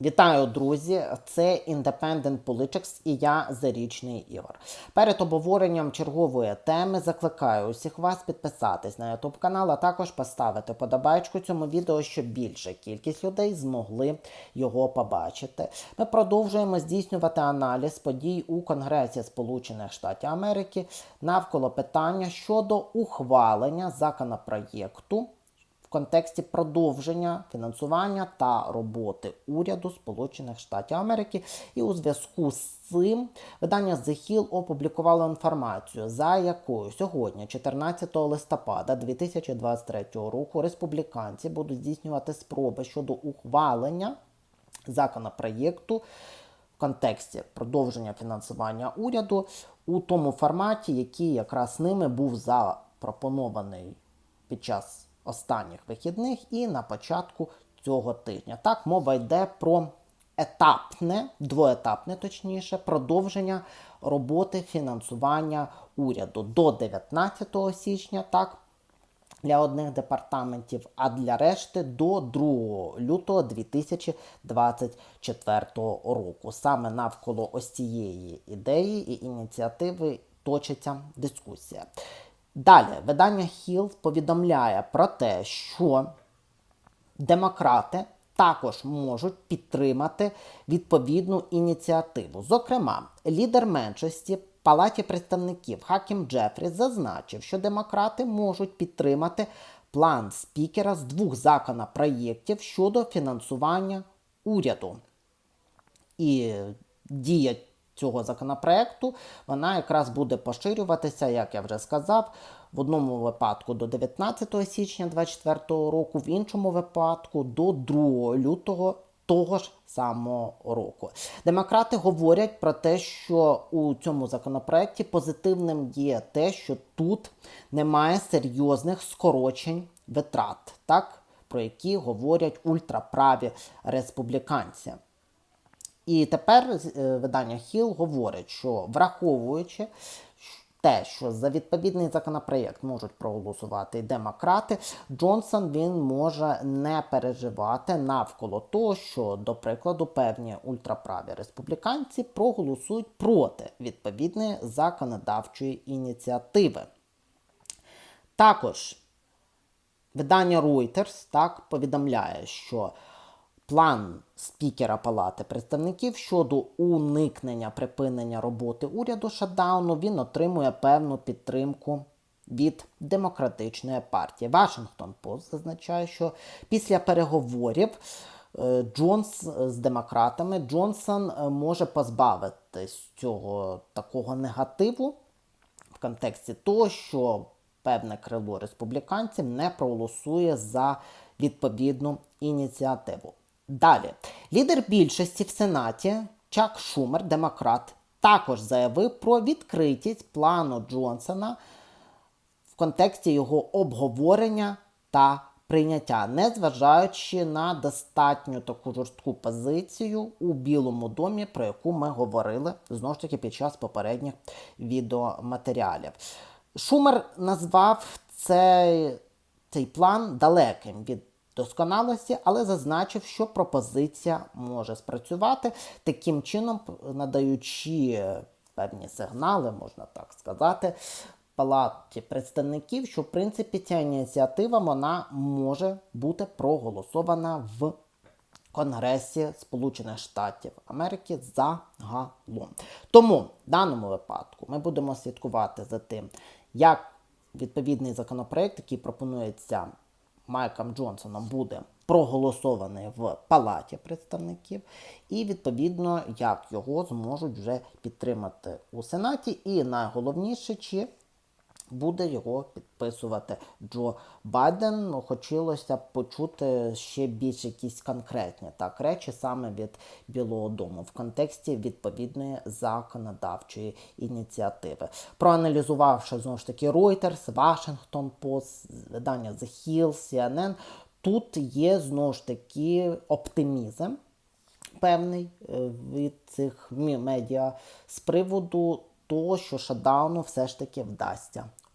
Вітаю, друзі! Це Independent Politics і я Зарічний Ігор. Перед обговоренням чергової теми закликаю усіх вас підписатись на YouTube канал, а також поставити подобайку цьому відео, щоб більша кількість людей змогли його побачити. Ми продовжуємо здійснювати аналіз подій у Конгресі Сполучених Штатів Америки навколо питання щодо ухвалення законопроєкту в контексті продовження фінансування та роботи уряду Сполучених Штатів Америки. І у зв'язку з цим видання The Hill опублікувало інформацію, за якою сьогодні, 14 листопада 2023 року, республіканці будуть здійснювати спроби щодо ухвалення законопроєкту в контексті продовження фінансування уряду у тому форматі, який якраз ними був запропонований під час останніх вихідних і на початку цього тижня. Так, мова йде про етапне, двоетапне, точніше, продовження роботи фінансування уряду до 19 січня. так, для одних департаментів, а для решти до 2 лютого 2024 року. Саме навколо ось цієї ідеї і ініціативи точиться дискусія. Далі видання Hill повідомляє про те, що демократи також можуть підтримати відповідну ініціативу. Зокрема, лідер меншості Палаті представників Хакім Джефрі зазначив, що демократи можуть підтримати план спікера з двох законопроєктів щодо фінансування уряду. І дія цього законопроекту вона якраз буде поширюватися, як я вже сказав, в одному випадку до 19 січня 2024 року, в іншому випадку до 2 лютого. Того ж самого року демократи говорять про те, що у цьому законопроекті позитивним є те, що тут немає серйозних скорочень витрат, так про які говорять ультраправі республіканці. І тепер е, видання Хіл говорить, що враховуючи те, що за відповідний законопроєкт можуть проголосувати демократи, Джонсон він може не переживати навколо того, що, до прикладу, певні ультраправі республіканці проголосують проти відповідної законодавчої ініціативи. Також видання Reuters так повідомляє, що План спікера Палати представників щодо уникнення припинення роботи уряду шатдауну він отримує певну підтримку від демократичної партії. Вашингтон Пост зазначає, що після переговорів е, Джонс з демократами Джонсон е, може позбавитись цього такого негативу в контексті того, що певне крило республіканців не проголосує за відповідну ініціативу. Далі, лідер більшості в Сенаті Чак Шумер, демократ, також заявив про відкритість плану Джонсона в контексті його обговорення та прийняття, незважаючи на достатньо таку жорстку позицію у Білому домі, про яку ми говорили знову ж таки під час попередніх відеоматеріалів. Шумер назвав цей, цей план далеким від досконалості, але зазначив, що пропозиція може спрацювати таким чином, надаючи певні сигнали, можна так сказати, палаті представників, що в принципі ця ініціатива вона може бути проголосована в. Конгресі Сполучених Штатів Америки загалом. Тому в даному випадку ми будемо слідкувати за тим, як відповідний законопроект, який пропонується Майком Джонсоном буде проголосований в Палаті представників, і, відповідно, як його зможуть вже підтримати у Сенаті. І найголовніше, чи буде його підписувати Джо Байден. Ну, Хотілося б почути ще більш якісь конкретні так речі саме від Білого Дому в контексті відповідної законодавчої ініціативи. Проаналізувавши знову ж таки Reuters, Washington Post, видання The Hill, CNN, тут є знову ж таки оптимізм. Певний е, від цих медіа з приводу того, що шатдауну все ж таки вдасться